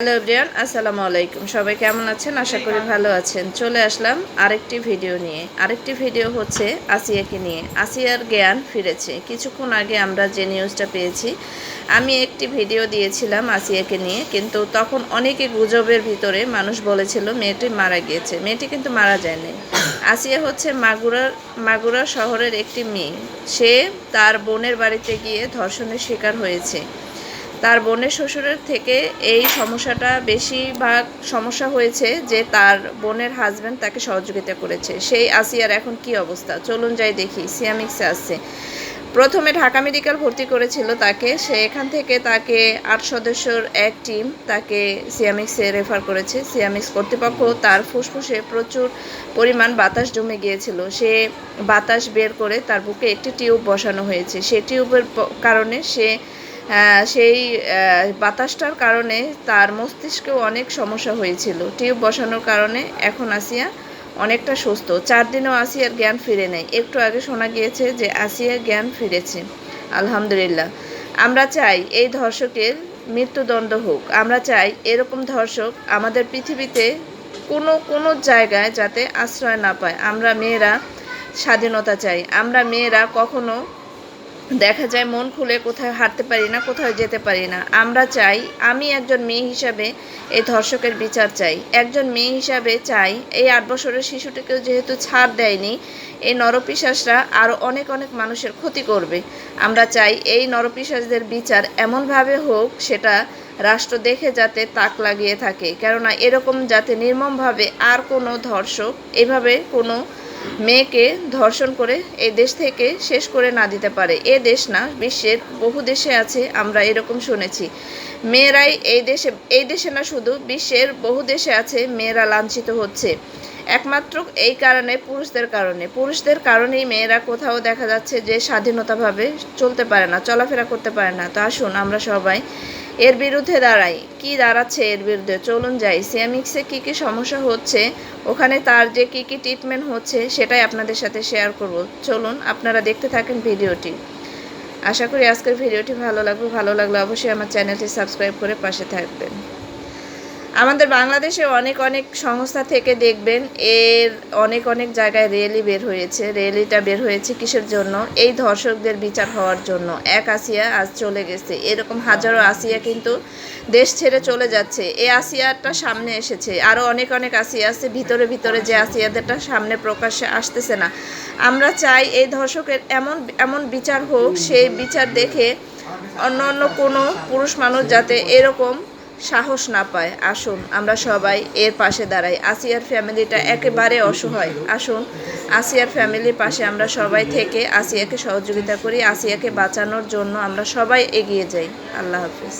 Hello everyone আসসালামু আলাইকুম। সবাই কেমন আছেন? আশা করি ভালো আছেন। চলে আসলাম আরেকটি ভিডিও নিয়ে। আরেকটি ভিডিও হচ্ছে আসিয়াকে নিয়ে। আসিয়ার জ্ঞান ফিরেছে। কিছুক্ষণ আগে আমরা যে নিউজটা পেয়েছি, আমি একটি ভিডিও দিয়েছিলাম আসিয়াকে নিয়ে, কিন্তু তখন অনেকে গুজবের ভিতরে মানুষ বলেছিল, মেয়েটি মারা গিয়েছে। মেয়েটি কিন্তু মারা যায়নি। আসিয়া হচ্ছে মাগুরার মাগুরা শহরের একটি মেয়ে। সে তার বোনের বাড়িতে গিয়ে ধর্ষণের শিকার হয়েছে। তার বোনের শ্বশুরের থেকে এই সমস্যাটা বেশিরভাগ সমস্যা হয়েছে যে তার বোনের হাজব্যান্ড তাকে সহযোগিতা করেছে। সেই আসিয়ার এখন কি অবস্থা? চলুন যাই দেখি, সিয়ামিক্সে আসছে। প্রথমে ঢাকা মেডিকেল ভর্তি করেছিল তাকে, সে এখান থেকে তাকে আট সদস্যর এক টিম তাকে সিয়ামিক্সে রেফার করেছে। সিয়ামিক্স কর্তৃপক্ষ তার ফুসফুসে প্রচুর পরিমাণ বাতাস জমে গিয়েছিল। সে বাতাস বের করে তার বুকে একটি টিউব বসানো হয়েছে। সে টিউবের কারণে সে সেই বাতাসটার কারণে তার মস্তিষ্কেও অনেক সমস্যা হয়েছিল। টিউব বসানোর কারণে এখন আসিয়া অনেকটা সুস্থ। চার দিনেও আসিয়ার জ্ঞান ফিরে নেয় একটু আগে শোনা গিয়েছে যে আসিয়া জ্ঞান ফিরেছে। আলহামদুলিল্লাহ। আমরা চাই এই ধর্ষকের মৃত্যুদণ্ড হোক। আমরা চাই এরকম ধর্ষক আমাদের পৃথিবীতে কোনো কোনো জায়গায় যাতে আশ্রয় না পায়। আমরা মেয়েরা স্বাধীনতা চাই। আমরা মেয়েরা কখনো দেখা যায় মন খুলে কোথাও হাঁটতে পারি না, কোথাও যেতে পারি না। আমরা চাই, আমি একজন মেয়ে হিসাবে এই ধর্ষকের বিচার চাই। একজন মেয়ে হিসাবে চাই, এই আট বছরের শিশুটিকেও যেহেতু ছাড় দেয়নি, এই নরপিশাসরা আরও অনেক অনেক মানুষের ক্ষতি করবে। আমরা চাই এই নরপিশাসদের বিচার এমনভাবে হোক সেটা রাষ্ট্র দেখে যাতে তাক লাগিয়ে থাকে। কেননা এরকম যাতে নির্মমভাবে আর কোনো ধর্ষক, এভাবে কোনো মেয়েকে ধর্ষণ করে এই দেশ থেকে শেষ করে না দিতে পারে। এ দেশ না, বিশ্বের বহু দেশে আছে, আমরা এরকম শুনেছি। মেয়েরাই এই দেশে এই দেশে না শুধু, বিশ্বের বহু দেশে আছে, মেয়েরা লাঞ্ছিত হচ্ছে। একমাত্র এই কারণে, পুরুষদের কারণে। পুরুষদের কারণেই মেয়েরা কোথাও দেখা যাচ্ছে যে স্বাধীনতাভাবে চলতে পারে না, চলাফেরা করতে পারে না। তো আসুন, আমরা সবাই এর বিরুদ্ধে দাঁড়াই। কি দাঁড়াচ্ছে এর বিরুদ্ধে? চলুন যাই। সিয়ামিক্সে কী কী সমস্যা হচ্ছে, ওখানে তার যে কী কী ট্রিটমেন্ট হচ্ছে, সেটাই আপনাদের সাথে শেয়ার করব। চলুন, আপনারা দেখতে থাকেন ভিডিওটি। আশা করি আজকের ভিডিওটি ভালো লাগবে। ভালো লাগলে অবশ্যই আমার চ্যানেলটি সাবস্ক্রাইব করে পাশে থাকবেন। আমাদের বাংলাদেশে অনেক অনেক সংস্থা থেকে দেখবেন এর অনেক অনেক জায়গায় রেলি বের হয়েছে। রেলিটা বের হয়েছে কিসের জন্য? এই ধর্ষকদের বিচার হওয়ার জন্য। এক আসিয়া আজ চলে গেছে। এরকম হাজারো আসিয়া কিন্তু দেশ ছেড়ে চলে যাচ্ছে। এই আসিয়াটা সামনে এসেছে। আরও অনেক অনেক আসিয়া আছে। ভিতরে ভিতরে যে আসিয়াদেরটা সামনে প্রকাশ্যে আসতেছে না। আমরা চাই এই ধর্ষকের এমন এমন বিচার হোক, সেই বিচার দেখে অন্য অন্য কোনো পুরুষ মানুষ যাতে এরকম সাহস না পায়। আসুন, আমরা সবাই এর পাশে দাঁড়াই। আসিয়ার ফ্যামিলিটা একেবারে অসহায়। আসুন, আসিয়ার ফ্যামিলির পাশে আমরা সবাই থেকে আসিয়াকে সহযোগিতা করি, আসিয়াকে বাঁচানোর জন্য আমরা সবাই এগিয়ে যাই। আল্লাহ হাফিজ।